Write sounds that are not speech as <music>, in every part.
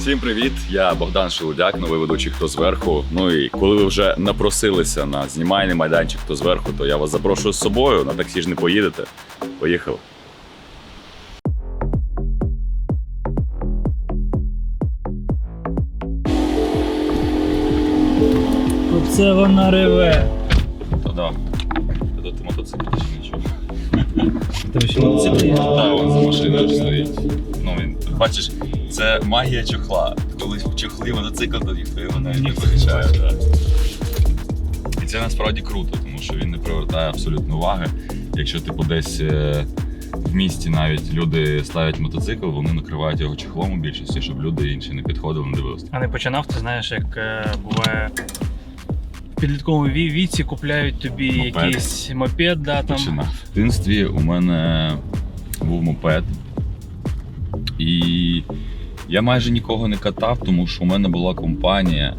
Всім привіт! Я Богдан Шелудяк, новий ведучий хто зверху. Ну і коли ви вже напросилися на знімальний майданчик хто зверху, то я вас запрошую з собою. На таксі ж не поїдете. Поїхали. Оце вона реве. Та да. Та ти мотоцикл чи нічого. Ти що мотоцикл є? Та он за машиною стоїть. Ну він бачиш, це магія чохла. Коли в чохлі мотоцикл, то ніхто його навіть не помічає. Да. І це насправді круто, тому що він не привертає абсолютно уваги. Якщо типу десь е, в місті навіть люди ставлять мотоцикл, вони накривають його чехлом у більшості, щоб люди інші не підходили, не дивилися. А не починав, ти знаєш, як е, буває. В підлітковому віці купляють тобі Мопед. якийсь мопед, да, там. Починав. В дитинстві у мене був мопед. І я майже нікого не катав, тому що у мене була компанія,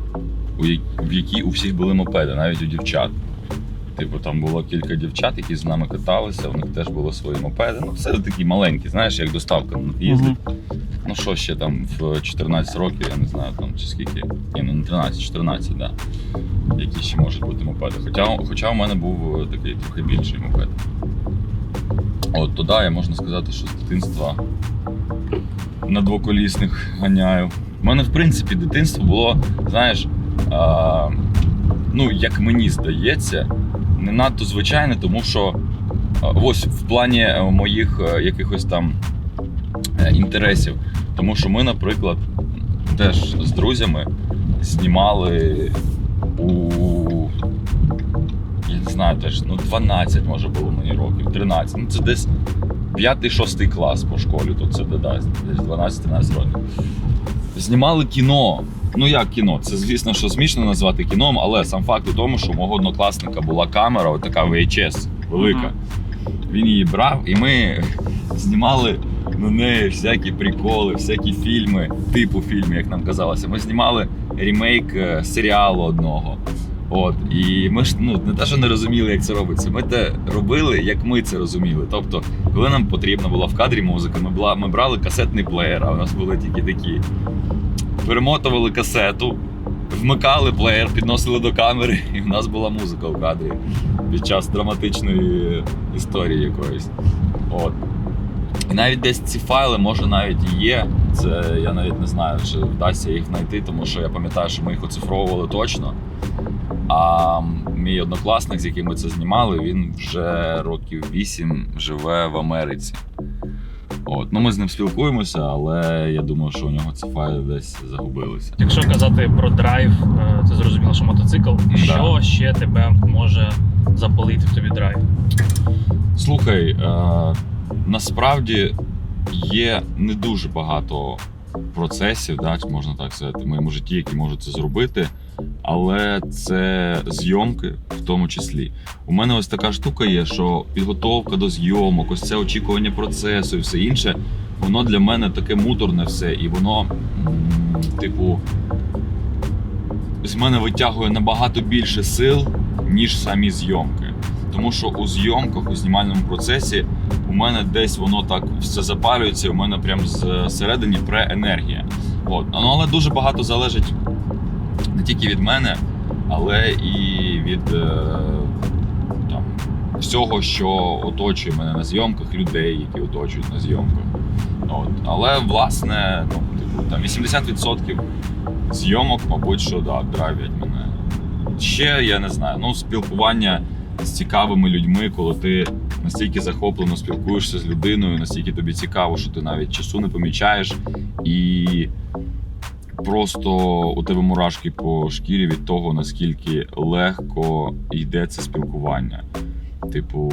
в якій у всіх були мопеди, навіть у дівчат. Типу, там було кілька дівчат, які з нами каталися, у них теж були свої мопеди. Ну, це такі маленькі, знаєш, як доставка їздить. Мгм. Ну що ще там в 14 років, я не знаю, там чи скільки. Ні, ну не 13, 14, да. Які ще можуть бути мопеди. Хоча, хоча у мене був е, такий трохи більший мопед. От туди я можна сказати, що з дитинства на двоколісних ганяю. У мене, в принципі, дитинство було, знаєш, а, ну, як мені здається, не надто звичайне, тому що а, ось в плані е, моїх е, якихось там е, інтересів. Тому що ми, наприклад, теж з друзями знімали у. Я не знаю, теж ну 12 може було мені років, 13. Ну це десь 5-6 клас по школі, то це додасть, десь 12-13 років. Знімали кіно. Ну як кіно? Це звісно, що смішно назвати кіном, але сам факт у тому, що у мого однокласника була камера, от така VHS велика. Він її брав, і ми знімали на неї всякі приколи, всякі фільми, типу фільмів, як нам казалося. Ми знімали ремейк е, серіалу одного. От, і ми ж ну не те, що не розуміли, як це робиться. Ми те робили, як ми це розуміли. Тобто, коли нам потрібна була в кадрі музика, ми, була, ми брали касетний плеєр, а у нас були тільки такі. Перемотували касету, вмикали плеєр, підносили до камери, <laughs> і в нас була музика в кадрі під час драматичної історії якоїсь. От. І навіть десь ці файли, може, навіть і є. Це я навіть не знаю, чи вдасться їх знайти, тому що я пам'ятаю, що ми їх оцифровували точно. А мій однокласник, з яким ми це знімали, він вже років 8 живе в Америці. От. Ну, ми з ним спілкуємося, але я думаю, що у нього ці файли десь загубилися. Якщо казати про драйв, це зрозуміло, що мотоцикл. Да. Що ще тебе може запалити в тобі драйв? Слухай, е, насправді є не дуже багато процесів, да, можна так сказати, в моєму житті, які можуть це зробити. Але це зйомки в тому числі. У мене ось така штука є, що підготовка до зйомок, ось це очікування процесу і все інше, воно для мене таке муторне все, і воно, типу, з мене витягує набагато більше сил, ніж самі зйомки. Тому що у зйомках, у знімальному процесі у мене десь воно так все запалюється, у мене прям зсередині пре енергія. От. Ну, але дуже багато залежить не тільки від мене, але і від е, там, всього, що оточує мене на зйомках, людей, які оточують на зйомках. От. Але власне, ну, типу, там 80% зйомок, мабуть, що да, драйвять мене. Ще я не знаю, ну, спілкування з цікавими людьми, коли ти настільки захоплено спілкуєшся з людиною, настільки тобі цікаво, що ти навіть часу не помічаєш, і просто у тебе мурашки по шкірі від того, наскільки легко йде це спілкування. Типу,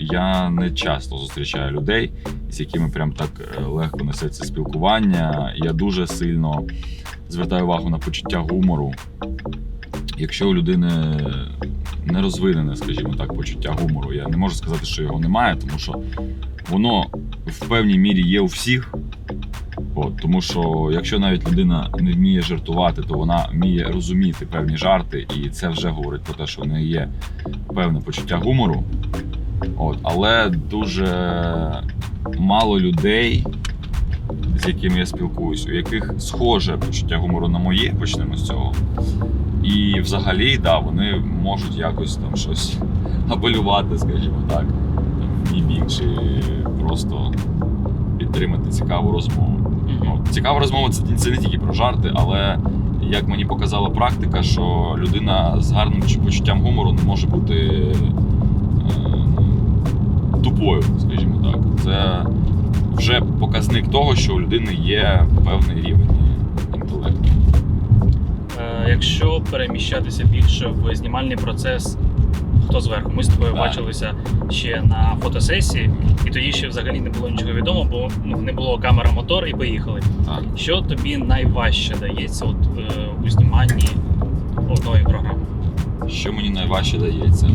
я не часто зустрічаю людей, з якими прям так е, легко несеться спілкування. Я дуже сильно звертаю увагу на почуття гумору. Якщо у людини не розвинене, скажімо так, почуття гумору, я не можу сказати, що його немає, тому що воно в певній мірі є у всіх. От, тому що якщо навіть людина не вміє жартувати, то вона вміє розуміти певні жарти, і це вже говорить про те, що в неї є певне почуття гумору. От, але дуже мало людей, з якими я спілкуюсь, у яких схоже почуття гумору на моє, почнемо з цього. І взагалі, да, вони можуть якось там щось абелювати, скажімо так, в мій бік, чи просто підтримати цікаву розмову. Ну, цікава розмова це, це не тільки про жарти, але як мені показала практика, що людина з гарним почуттям гумору не може бути е, тупою, скажімо так. Це вже показник того, що у людини є певний рівень інтелекту. Е, Якщо переміщатися більше в знімальний процес, хто зверху? Ми з тобою Так. бачилися ще на фотосесії, і тоді ще взагалі не було нічого відомо, бо ну, не було камера мотор і поїхали. Так. Що тобі найважче дається от, е, у зніманні одної програми? Що мені найважче дається?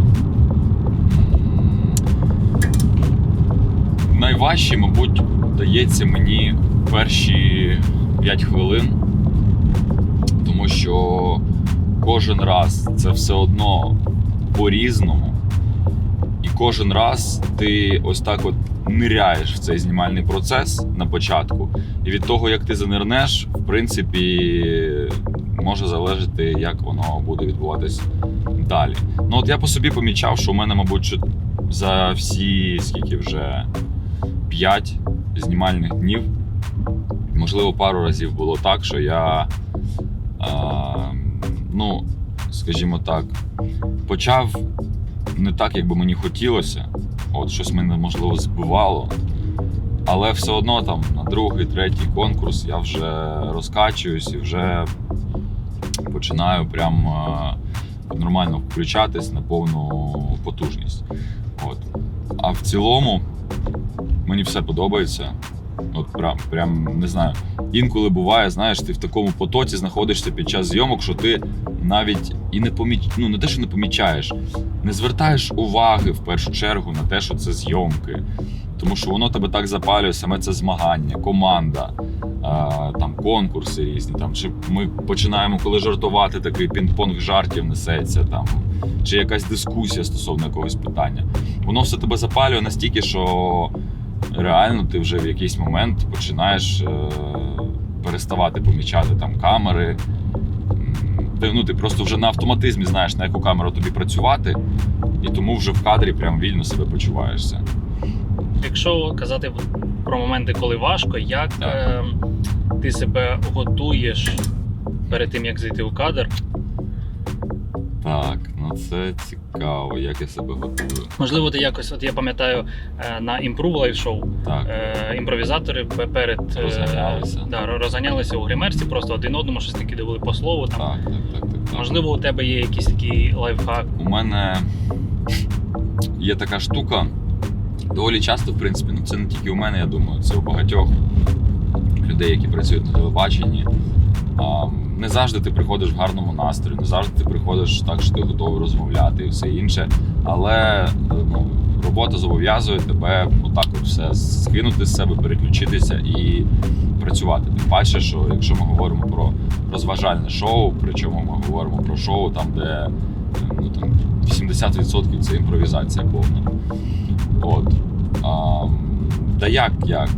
Найважче, мабуть, дається мені перші 5 хвилин, тому що кожен раз це все одно по-різному. І кожен раз ти ось так от ниряєш в цей знімальний процес на початку. І від того, як ти занирнеш, в принципі, може залежати, як воно буде відбуватись далі. Ну от я по собі помічав, що у мене, мабуть, за всі скільки вже 5 знімальних днів, можливо, пару разів було так, що я, а, ну, скажімо так, почав не так, як би мені хотілося. От щось мене можливо збивало. Але все одно там на другий, третій конкурс я вже розкачуюсь і вже починаю прям е, нормально включатись на повну потужність. От. А в цілому мені все подобається. От прям, прям не знаю. Інколи буває, знаєш, ти в такому потоці знаходишся під час зйомок, що ти навіть і не поміч... ну, не те, що не помічаєш, не звертаєш уваги в першу чергу на те, що це зйомки. Тому що воно тебе так запалює, саме це змагання, команда, а, там конкурси різні. Там, чи ми починаємо коли жартувати, такий пінг-понг жартів несеться, там, чи якась дискусія стосовно якогось питання. Воно все тебе запалює настільки, що реально ти вже в якийсь момент починаєш е, переставати помічати там камери. Ти, ну, ти просто вже на автоматизмі знаєш, на яку камеру тобі працювати, і тому вже в кадрі прям вільно себе почуваєшся. Якщо казати про моменти, коли важко, як е, ти себе готуєш перед тим, як зайти у кадр? Так, ну це цікаво, як я себе готую. Можливо, ти якось, от я пам'ятаю, е, на імпрув лайв шоу Так, е, імпровізатори пе- перед е, Розганялися. да, розганялися у гримерці, просто один одному щось накидували по слову. Там. так, так, так, так, так. Можливо, у тебе є якийсь такий лайфхак. У мене є така штука. Доволі часто, в принципі, ну це не тільки у мене, я думаю, це у багатьох людей, які працюють на телебаченні. А, не завжди ти приходиш в гарному настрої, не завжди ти приходиш так, що ти готовий розмовляти і все інше. Але ну, робота зобов'язує тебе отак от все скинути з себе, переключитися і працювати. Тим паче, що якщо ми говоримо про розважальне шоу, причому ми говоримо про шоу, там, де ну, там, 80% це імпровізація повна. От. А, та як як?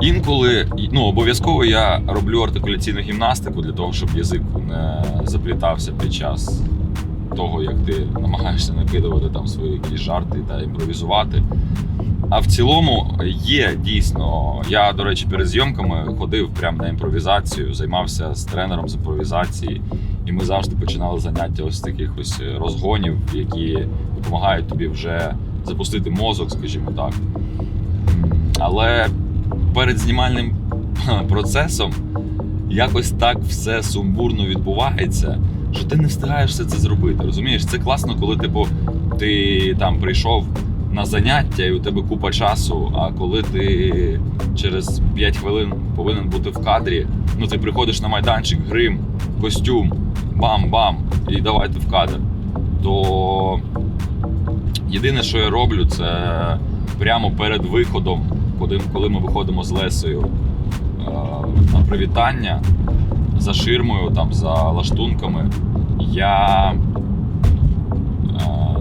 Інколи, ну, обов'язково я роблю артикуляційну гімнастику для того, щоб язик не заплітався під час того, як ти намагаєшся накидувати там свої якісь жарти та імпровізувати. А в цілому є дійсно. Я, до речі, перед зйомками ходив прямо на імпровізацію, займався з тренером з імпровізації, і ми завжди починали заняття ось таких ось розгонів, які допомагають тобі вже запустити мозок, скажімо так. Але перед знімальним процесом якось так все сумбурно відбувається, що ти не встигаєш все це зробити. Розумієш, це класно, коли типу, ти там прийшов на заняття і у тебе купа часу. А коли ти через 5 хвилин повинен бути в кадрі, ну ти приходиш на майданчик, грим, костюм, бам-бам, і давайте в кадр. То єдине, що я роблю, це прямо перед виходом, коли, коли ми виходимо з Лесею е, на привітання за ширмою, там, за лаштунками, я е,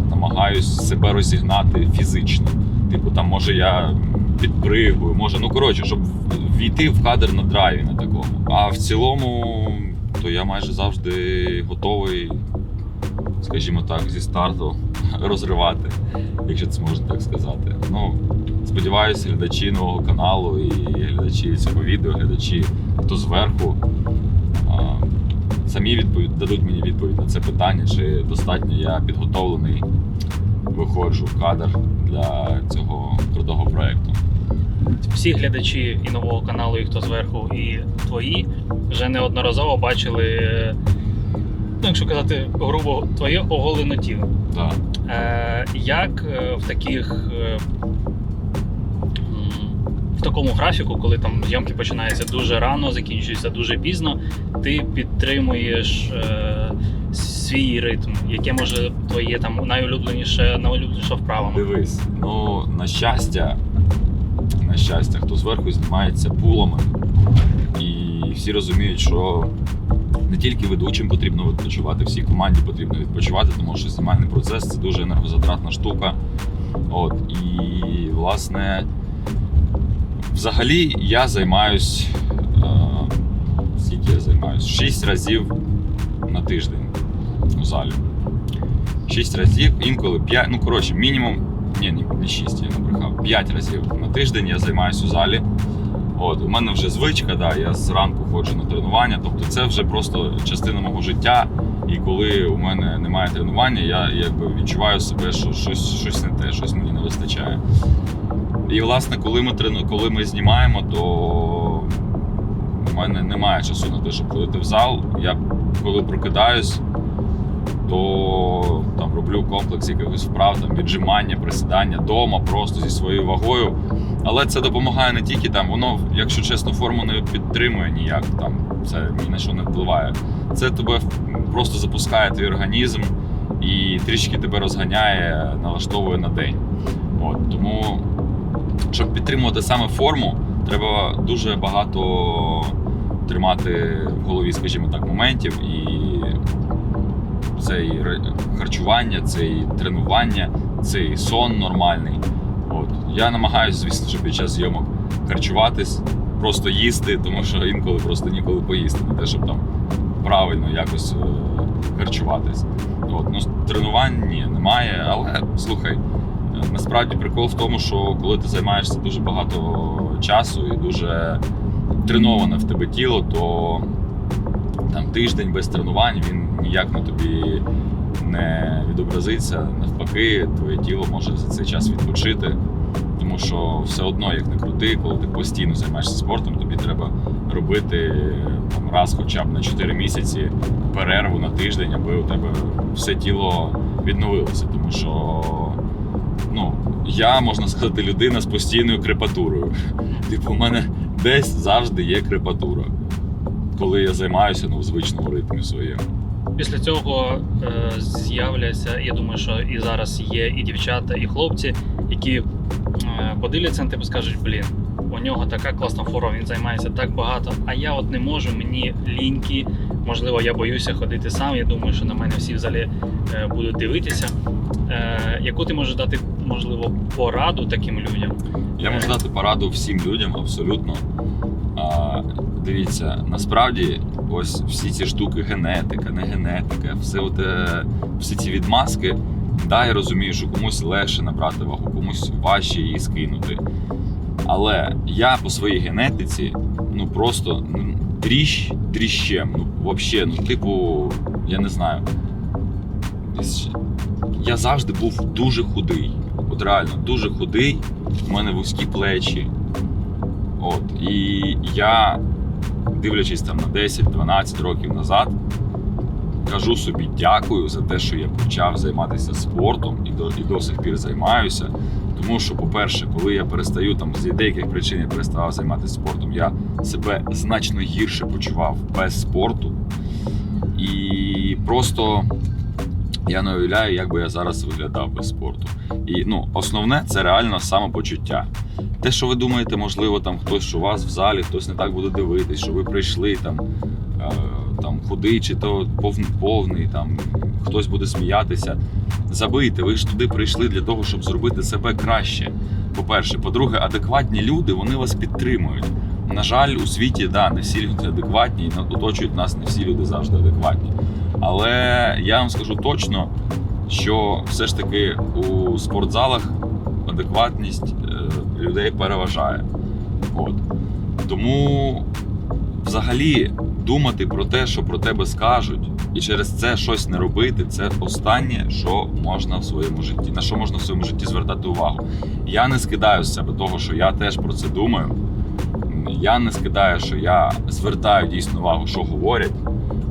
намагаюсь себе розігнати фізично. Типу, там, може, я підпригую, може, ну коротше, щоб війти в кадр на драйві на такому. А в цілому, то я майже завжди готовий, скажімо так, зі старту <laughs> розривати, якщо це можна так сказати. Ну, сподіваюся, глядачі нового каналу і глядачі цього відео, глядачі, хто зверху, самі відповідь, дадуть мені відповідь на це питання, чи достатньо я підготовлений виходжу в кадр для цього крутого проєкту. Всі глядачі і нового каналу, і хто зверху, і твої вже неодноразово бачили, е, ну, якщо казати грубо, твоє оголене тіло. Так. Е, як е, в таких. В такому графіку, коли там зйомки починаються дуже рано, закінчуються дуже пізно, ти підтримуєш е, свій ритм, яке може твоє там найулюбленіше, найулюбленіша вправа. Дивись, ну на щастя, на щастя, хто зверху знімається пулами, і всі розуміють, що не тільки ведучим потрібно відпочивати, всій команді потрібно відпочивати, тому що знімальний процес це дуже енергозатратна штука. От, і, власне, взагалі я займаюсь. Е, скільки я займаюсь? Шість разів на тиждень у залі. Шість разів, інколи п'ять. Ну, коротше, мінімум. Ні, не шість, я набрехав. П'ять разів на тиждень я займаюся у залі. От, у мене вже звичка, да, я зранку ходжу на тренування, тобто це вже просто частина мого життя. І коли у мене немає тренування, я якби відчуваю себе, що щось, щось не те, щось мені не вистачає. І власне, коли ми трену, коли ми знімаємо, то у мене немає часу на те, щоб ходити в зал. Я коли прокидаюсь, то там роблю комплекс якихось вправ, там віджимання, присідання вдома просто зі своєю вагою. Але це допомагає не тільки там, воно, якщо чесно, форму не підтримує ніяк, там це ні на що не впливає. Це тебе просто запускає твій організм і трішки тебе розганяє, налаштовує на день. От, тому, щоб підтримувати саме форму, треба дуже багато тримати в голові, скажімо так, моментів і це і харчування, це і тренування, це і сон нормальний. От. Я намагаюся, звісно, що під час зйомок харчуватись, просто їсти, тому що інколи просто ніколи поїсти, не те, щоб там правильно якось е, харчуватись. От. Ну, тренувань ні, немає, але слухай, е, насправді прикол в тому, що коли ти займаєшся дуже багато часу і дуже треноване в тебе тіло, то там тиждень без тренувань він ніяк на тобі не відобразиться. Навпаки, твоє тіло може за цей час відпочити. Тому що все одно, як не крути, коли ти постійно займаєшся спортом, тобі треба робити там, раз хоча б на 4 місяці перерву на тиждень, аби у тебе все тіло відновилося. Тому що я, можна сказати, людина з постійною крепатурою. Типу, у мене десь завжди є крепатура, коли я займаюся ну, в звичному ритмі своєму. Після цього е, з'являться, я думаю, що і зараз є і дівчата, і хлопці, які е, подивляться на тебе скажуть, блін, у нього така класна форма, він займається так багато, а я от не можу, мені ліньки, можливо, я боюся ходити сам. Я думаю, що на мене всі в залі е, будуть дивитися. Е, яку ти можеш дати, можливо, пораду таким людям? Я можу дати пораду всім людям абсолютно. А, дивіться, насправді, ось всі ці штуки, генетика, не генетика, все от, е, всі ці відмазки. Да, я розумію, що комусь легше набрати вагу, комусь важче її скинути. Але я по своїй генетиці, ну просто тріщ тріщем. Ну, взагалі, ну, типу, я не знаю. Я завжди був дуже худий. От реально, дуже худий. У мене вузькі плечі. От. І я, дивлячись там на 10-12 років назад, кажу собі дякую за те, що я почав займатися спортом і до, і до сих пір займаюся. Тому що, по-перше, коли я перестаю там з деяких причин я переставав займатися спортом, я себе значно гірше почував без спорту. І просто я не уявляю, як би я зараз виглядав без спорту. І ну, основне це реально самопочуття. Те, що ви думаєте, можливо, там хтось у вас в залі, хтось не так буде дивитись, що ви прийшли там, е, там худий чи то повний, там хтось буде сміятися. Забийте, ви ж туди прийшли для того, щоб зробити себе краще. По-перше, по-друге, адекватні люди вони вас підтримують. На жаль, у світі да, не всі люди адекватні, і оточують нас не всі люди завжди адекватні. Але я вам скажу точно, що все ж таки у спортзалах адекватність е, людей переважає. От. Тому взагалі думати про те, що про тебе скажуть, і через це щось не робити, це останнє, що можна в своєму житті, на що можна в своєму житті звертати увагу. Я не скидаю з себе того, що я теж про це думаю. Я не скидаю, що я звертаю дійсно увагу, що говорять.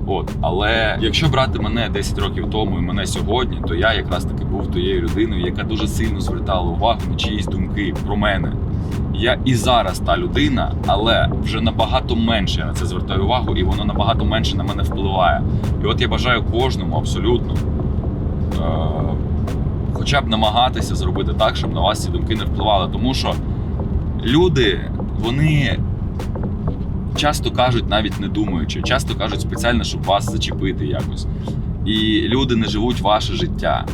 От, але якщо брати мене 10 років тому і мене сьогодні, то я якраз таки був тією людиною, яка дуже сильно звертала увагу на чиїсь думки про мене. Я і зараз та людина, але вже набагато менше я на це звертаю увагу, і воно набагато менше на мене впливає. І от я бажаю кожному абсолютно е- хоча б намагатися зробити так, щоб на вас ці думки не впливали. Тому що люди, вони часто кажуть, навіть не думаючи, часто кажуть спеціально, щоб вас зачепити якось. І люди не живуть ваше життя.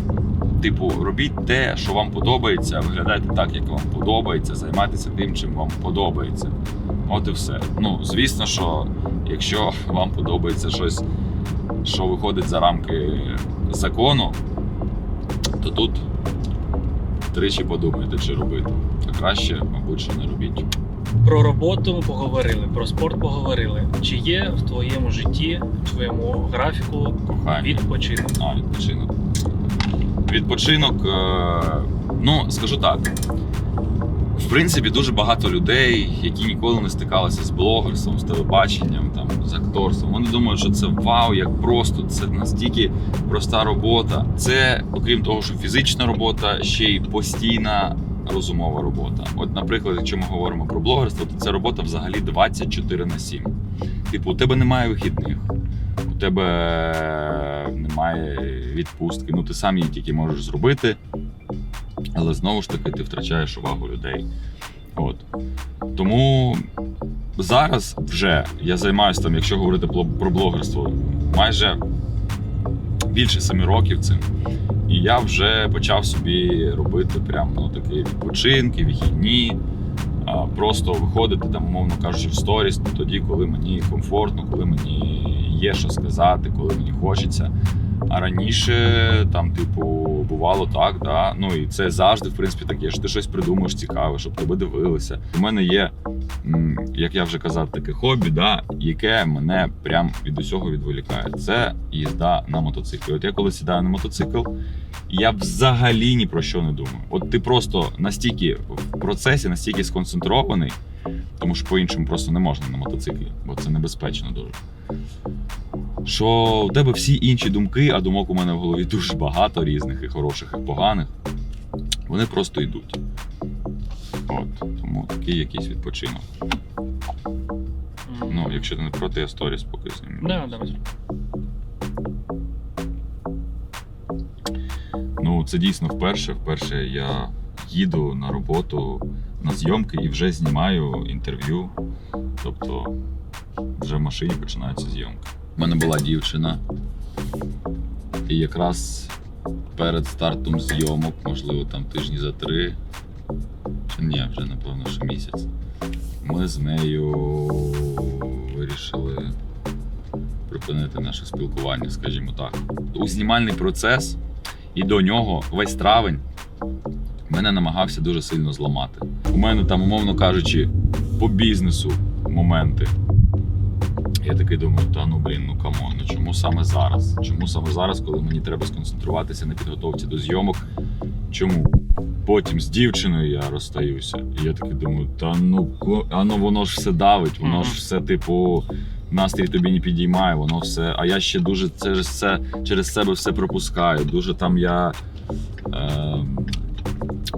Типу, робіть те, що вам подобається, виглядайте так, як вам подобається, займайтеся тим, чим вам подобається. От і все. Ну, звісно, що якщо вам подобається щось, що виходить за рамки закону, то тут тричі подумайте, чи робити. А краще, мабуть, що не робіть. Про роботу поговорили, про спорт поговорили. Чи є в твоєму житті, в твоєму графіку Кохання. відпочинок? А, відпочинок. Відпочинок, е, ну, скажу так. В принципі, дуже багато людей, які ніколи не стикалися з блогерством, з телебаченням, там, з акторством. Вони думають, що це вау, як просто, це настільки проста робота. Це, окрім того, що фізична робота, ще й постійна розумова робота. От, наприклад, якщо ми говоримо про блогерство, то це робота взагалі 24 на 7. Типу, у тебе немає вихідних у тебе немає відпустки. Ну, ти сам її тільки можеш зробити, але знову ж таки ти втрачаєш увагу людей. От. Тому зараз вже я займаюся там, якщо говорити про блогерство, майже більше семи років цим. І я вже почав собі робити прям ну, такі відпочинки, вихідні. А, Просто виходити там, умовно кажучи, в сторіс тоді, коли мені комфортно, коли мені є що сказати, коли мені хочеться. А раніше там, типу, бувало так, да. Ну і це завжди, в принципі, таке, що ти щось придумаєш цікаве, щоб тебе дивилися. У мене є, як я вже казав, таке хобі, да, яке мене прям від усього відволікає. Це їзда на мотоциклі. От я коли сідаю на мотоцикл, я взагалі ні про що не думаю. От ти просто настільки в процесі, настільки сконцентрований, тому що по-іншому просто не можна на мотоциклі, бо це небезпечно дуже. Що у тебе всі інші думки, а думок у мене в голові дуже багато різних, і хороших, і поганих. Вони просто йдуть. От, тому такий якийсь відпочинок. Ну, якщо ти не проти, я сторіс поки зніму. Да, давай. Ну, це дійсно вперше. Вперше я їду на роботу на зйомки і вже знімаю інтерв'ю. Тобто вже в машині починаються зйомки. У мене була дівчина, і якраз перед стартом зйомок, можливо, там тижні за три, чи ні, вже напевно, що місяць. Ми з нею вирішили припинити наше спілкування, скажімо так. У знімальний процес і до нього весь травень мене намагався дуже сильно зламати. У мене там, умовно кажучи, по бізнесу моменти. Я такий думаю, та ну блін, ну камон, ну чому саме зараз? Чому саме зараз, коли мені треба сконцентруватися на підготовці до зйомок? Чому? Потім з дівчиною я розстаюся. І я такий думаю, та ну а ну воно ж все давить, воно ж все, типу, настрій тобі не підіймає, воно все. А я ще дуже через це через себе все пропускаю. Дуже там я е,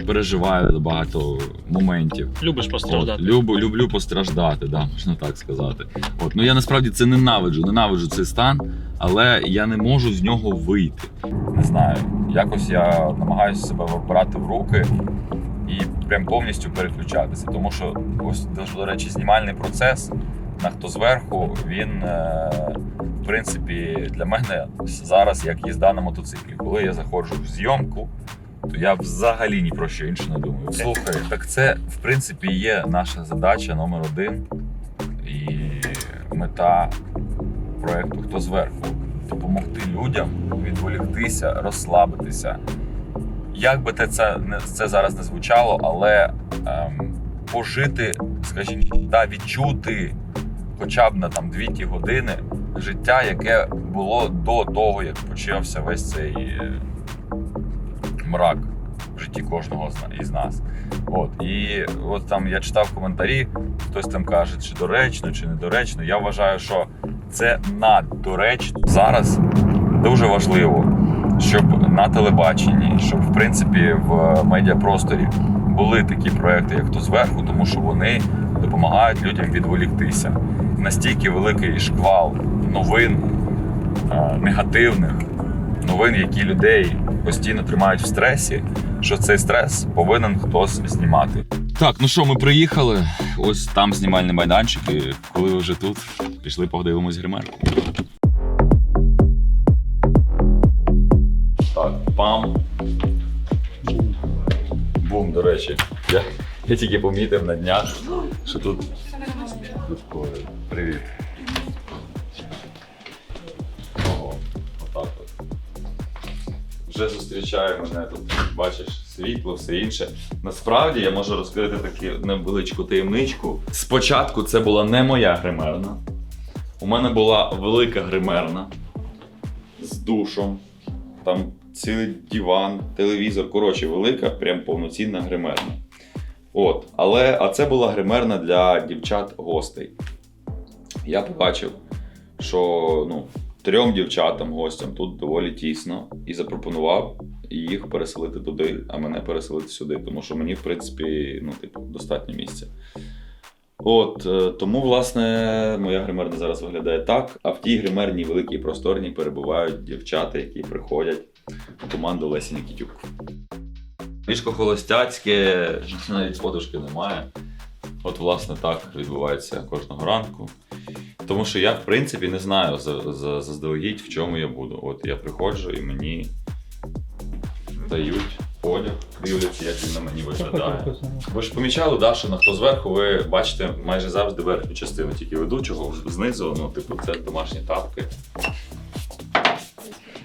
переживаю багато моментів. Любиш От, постраждати. люблю постраждати, да, можна так сказати. От, ну я насправді це ненавиджу, ненавиджу цей стан, але я не можу з нього вийти. Не знаю. Якось я намагаюся себе брати в руки і прям повністю переключатися. Тому що ось до- до речі, знімальний процес на хто зверху, він е, в принципі для мене зараз як їзда на мотоциклі. Коли я заходжу в зйомку, роботу. Я взагалі ні про що інше не думаю. Слухай, так це в принципі є наша задача номер один і мета проекту Хто зверху допомогти людям відволіктися, розслабитися. Як би те це, це зараз не звучало, але ем, пожити, скажімо, да, відчути хоча б на там дві ті години життя, яке було до того, як почався весь цей е, мрак в житті кожного із нас. От і от там я читав коментарі, хтось там каже, чи доречно, чи недоречно. Я вважаю, що це наддоречно зараз дуже важливо, щоб на телебаченні, щоб в принципі в медіапросторі були такі проекти, як то зверху, тому що вони допомагають людям відволіктися. Настільки великий шквал новин е, негативних, новин, які людей постійно тримають в стресі, що цей стрес повинен хтось знімати. Так, ну що, ми приїхали. Ось там знімальний майданчик, і коли вже тут, пішли подивимось гримерку. Так, пам. Бум, до речі. Я, я тільки помітив на днях, що тут Привіт. Вже зустрічає мене тут, бачиш, світло, все інше. Насправді я можу розкрити таку невеличку таємничку. Спочатку це була не моя гримерна. У мене була велика гримерна з душом. Там цілий диван, телевізор. Коротше, велика, прям повноцінна гримерна. От, але а це була гримерна для дівчат-гостей. Я побачив, що ну, трьом дівчатам, гостям тут доволі тісно, і запропонував їх переселити туди, а мене переселити сюди, тому що мені, в принципі, ну, типу, достатньо місця. От е, тому, власне, моя гримерна зараз виглядає так. А в тій гримерній великій просторній перебувають дівчата, які приходять в команду Лесі Нікітюк. Ліжко холостяцьке, навіть подушки немає. От, власне, так відбувається кожного ранку. Тому що я, в принципі, не знаю за- за- заздалегідь, в чому я буду. От я приходжу і мені дають одяг, дивляться, як він на мені виглядає. Ви ж помічали, да, що на хто зверху, ви бачите майже завжди верхню частину, тільки ведучого знизу, ну, типу, це домашні тапки.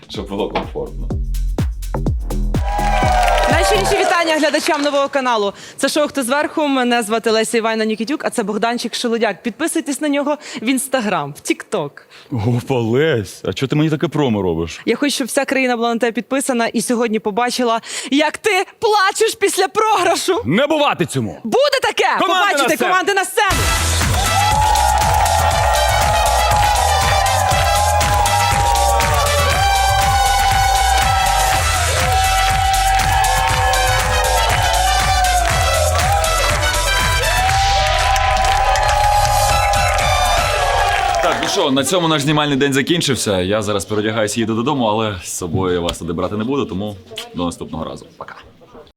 Щоб було комфортно. Інші вітання глядачам нового каналу. Це шоу «Хто зверху. Мене звати Леся Івайна Нікітюк, а це Богданчик Шелудяк. Підписуйтесь на нього в інстаграм, в Тікток. Опа, Лесь, а чого ти мені таке промо робиш? Я хочу, щоб вся країна була на тебе підписана і сьогодні побачила, як ти плачеш після програшу. Не бувати цьому! Буде таке! Команди на Побачите сцену! команди на сцену! Що, на цьому наш знімальний день закінчився. Я зараз переодягаюся, їду додому, але з собою я вас туди брати не буду, тому до наступного разу. Пока.